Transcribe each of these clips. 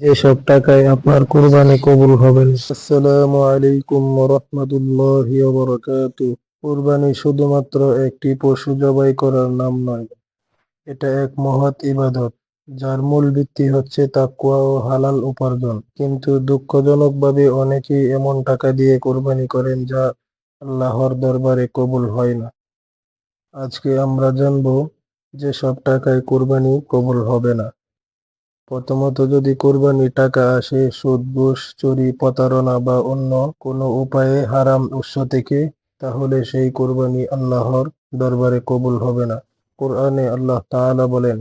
যেসব টাকায় আপনার কুরবানি কবুল হবে। আসসালামু আলাইকুম রহমতুল্লাহি কুরবানি শুধুমাত্র একটি পশু জবাই করার নাম নয়, এটা এক মহৎ ইবাদত, যার মূল ভিত্তি হচ্ছে তাকওয়া ও হালাল উপার্জন। কিন্তু দুঃখজনকভাবে অনেকেই এমন টাকা দিয়ে কোরবানি করেন যা আল্লাহর দরবারে কবুল হয় না। আজকে আমরা জানব, যেসব টাকায় কোরবানি কবুল হবে না। প্রথমত যদি কোরবানির টাকা আসে, সুদ, ঘুষ, চুরি, প্রতারণা বা অন্য কোনো উপায়ে হারাম উৎস থেকে, তাহলে সেই কোরবানি আল্লাহর দরবারে কবুল হবে না। কোরআনে আল্লাহ তাআলা বলেন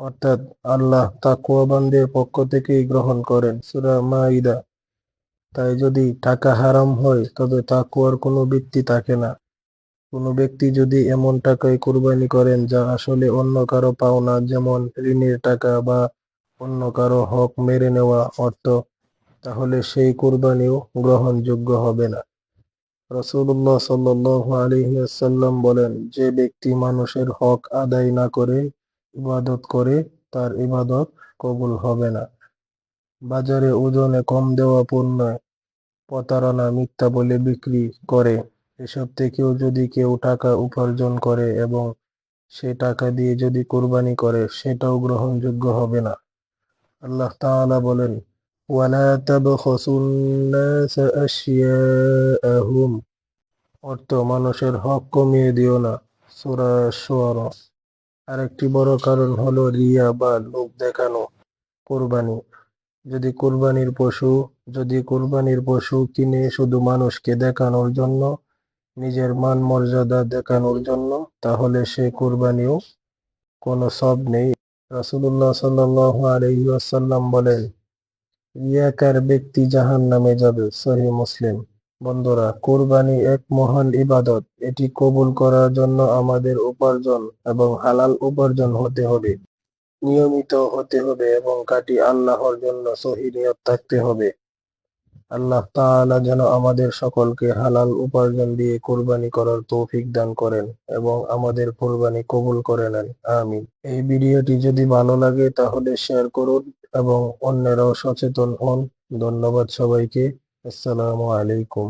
অর্থাৎ আল্লাহ তাকওয়াবানদের পক্ষ থেকেই গ্রহণ করেন সূরা মাইদা তাই যদি টাকা হারাম হয়, তবে তাকওয়ার কোনো ভিত্তি থাকে না। কোনো ব্যক্তি যদি এমন টাকায় কোরবানি করেন যা আসলে অন্য কারও পাওনা, যেমন ঋণের টাকা বা অন্য কারও হক মেরে নেওয়া অর্থ, তাহলে সেই কোরবানিও গ্রহণযোগ্য হবে না। রসুল্লাহ সাল্লাল্লাহু আলাইহি বলেন, যে ব্যক্তি মানুষের হক আদায় না করে, ইবাদত করে, তার ইবাদত কবুল হবে না। বাজারে ওজনে কম দেওয়া পণ্য প্রতারণা, মিথ্যা বলে বিক্রি করে। এসব থেকেও যদি কেউ টাকা উপার্জন করে এবং সে টাকা দিয়ে যদি কোরবানি করে, সেটাও গ্রহণযোগ্য হবে না। আল্লাহ তাআলা বলেন, ওয়ালা তাবখাসুন নাস আশিয়াআহুম অর্থ, মানুষের হক কমিয়ে দিও না, সূরা শুআরা আরেকটি বড় কারণ হলো রিয়া বা লোক দেখানো, কোরবানি। যদি কোরবানির পশু, যদি কোরবানির পশু কিনে শুধু মানুষকে দেখানোর জন্য নিজের মান মর্যাদা দেখানোর জন্য, তাহলে সে কোরবানিও কোনো সব নেই। রাসূলুল্লাহ সাল্লাল্লাহু আলাইহি বলেন রিয়াকার ব্যক্তি জাহান নামে যাবে। সহিহ মুসলিম। বন্ধুরা, কোরবানি এক মহান ইবাদত। এটি কবুল করার জন্য আমাদের উপার্জন এবং হালাল উপার্জন হতে হবে, নিয়মিত হতে হবে এবং কাটি আল্লাহর জন্য সহি নিয়ত থাকতে হবে। আল্লাহ তাআলা যেন আমাদের সকলকে হালাল উপার্জন দিয়ে কোরবানি করার তৌফিক দান করেন এবং আমাদের কোরবানি কবুল করে নেন। আমিন। এই ভিডিওটি যদি ভালো লাগে তাহলে শেয়ার করুন এবং অন্যেরাও সচেতন হন। ধন্যবাদ সবাইকে। আসসালামু আলাইকুম।